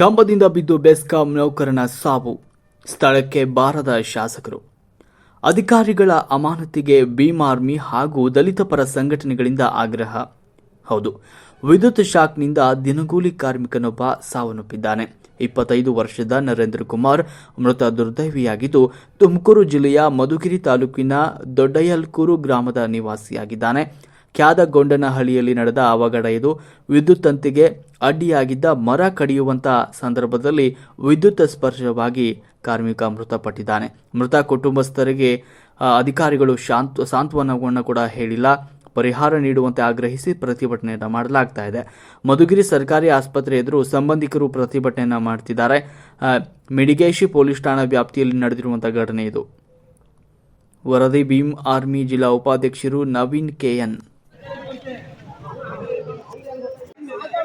ಕಂಬದಿಂದ ಬಿದ್ದು ಬೆಸ್ಕಾಂ ನೌಕರನ ಸಾವು. ಸ್ಥಳಕ್ಕೆ ಬಾರದ ಶಾಸಕರು. ಅಧಿಕಾರಿಗಳ ಅಮಾನತಿಗೆ ಭೀಮ್ ಆರ್ಮಿ ಹಾಗೂ ದಲಿತ ಪರ ಸಂಘಟನೆಗಳಿಂದ ಆಗ್ರಹ. ಹೌದು, ವಿದ್ಯುತ್ ಶಾಕ್ನಿಂದ ದಿನಗೂಲಿ ಕಾರ್ಮಿಕನೊಬ್ಬ ಸಾವನ್ನಪ್ಪಿದ್ದಾನೆ. ಇಪ್ಪತ್ತೈದು ವರ್ಷದ ನರೇಂದ್ರ ಕುಮಾರ್ ಮೃತ ದುರ್ದೈವಿಯಾಗಿದ್ದು, ತುಮಕೂರು ಜಿಲ್ಲೆಯ ಮಧುಗಿರಿ ತಾಲೂಕಿನ ದೊಡ್ಡಯಲ್ಕೂರು ಗ್ರಾಮದ ನಿವಾಸಿಯಾಗಿದ್ದಾನೆ. ಕ್ಯಾದಗೊಂಡನಹಳ್ಳಿಯಲ್ಲಿ ನಡೆದ ಅವಘಡ ಇದು ವಿದ್ಯುತ್ ತಂತಿಗೆ ಅಡ್ಡಿಯಾಗಿದ್ದ ಮರ ಕಡಿಯುವಂತಹ ಸಂದರ್ಭದಲ್ಲಿ ವಿದ್ಯುತ್ ಸ್ಪರ್ಶವಾಗಿ ಕಾರ್ಮಿಕ ಮೃತಪಟ್ಟಿದ್ದಾನೆ. ಮೃತ ಕುಟುಂಬಸ್ಥರಿಗೆ ಅಧಿಕಾರಿಗಳು ಶಾಂತ, ಸಾಂತ್ವನವನ್ನು ಕೂಡ ಹೇಳಿಲ್ಲ. ಪರಿಹಾರ ನೀಡುವಂತೆ ಆಗ್ರಹಿಸಿ ಪ್ರತಿಭಟನೆಯನ್ನು ಮಾಡಲಾಗ್ತಾ ಇದೆ. ಮಧುಗಿರಿ ಸರ್ಕಾರಿ ಆಸ್ಪತ್ರೆ ಎದುರು ಸಂಬಂಧಿಕರು ಪ್ರತಿಭಟನೆಯನ್ನು ಮಾಡ್ತಿದ್ದಾರೆ. ಮಿಡಿಗೇಶಿ ಪೊಲೀಸ್ ಠಾಣಾ ವ್ಯಾಪ್ತಿಯಲ್ಲಿ ನಡೆದಿರುವಂತಹ ಘಟನೆ ಇದು. ವರದಿ ಭೀಮ್ ಆರ್ಮಿ ಜಿಲ್ಲಾ ಉಪಾಧ್ಯಕ್ಷರು ನವೀನ್ ಕೆಎನ್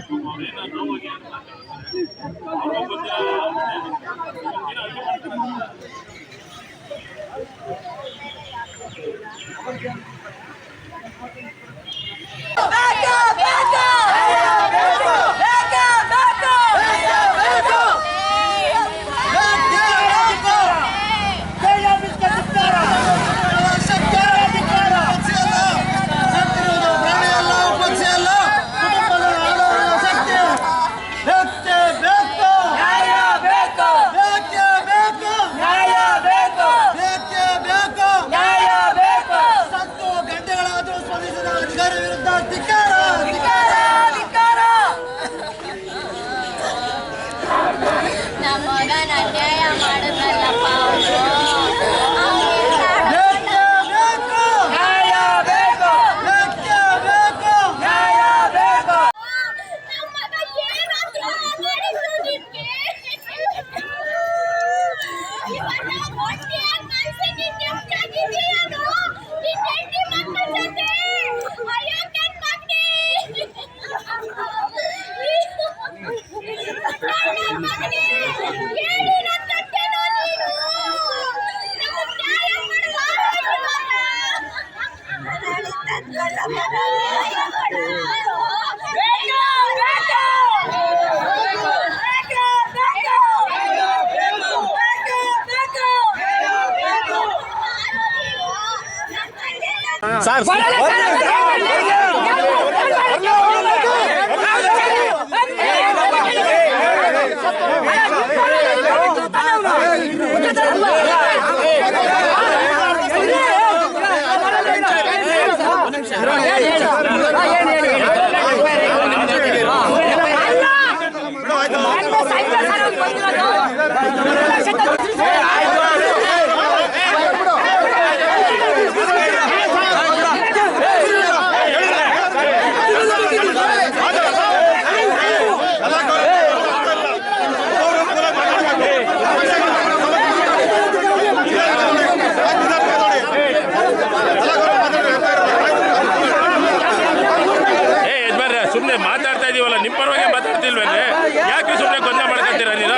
ಸುಮ್ಮನೆ ಎಲ್ಲ Menggunakan. ಮಗನೇ, ಹೇಳಿ ನನ್ ಗಂಟೆನೋ ನೀನು. ಮಾತಾಡ್ತಾ ಇದೀವಲ್ಲ ನಿಮ್ಮ ಪರವಾಗಿ ಮಾತಾಡ್ತಿಲ್ವೇ ಯಾಕೆ ಸುಮ್ಮನೆ ಗೊಂದಲ ಮಾಡ್ಕೊತೀರಾ ನೀನು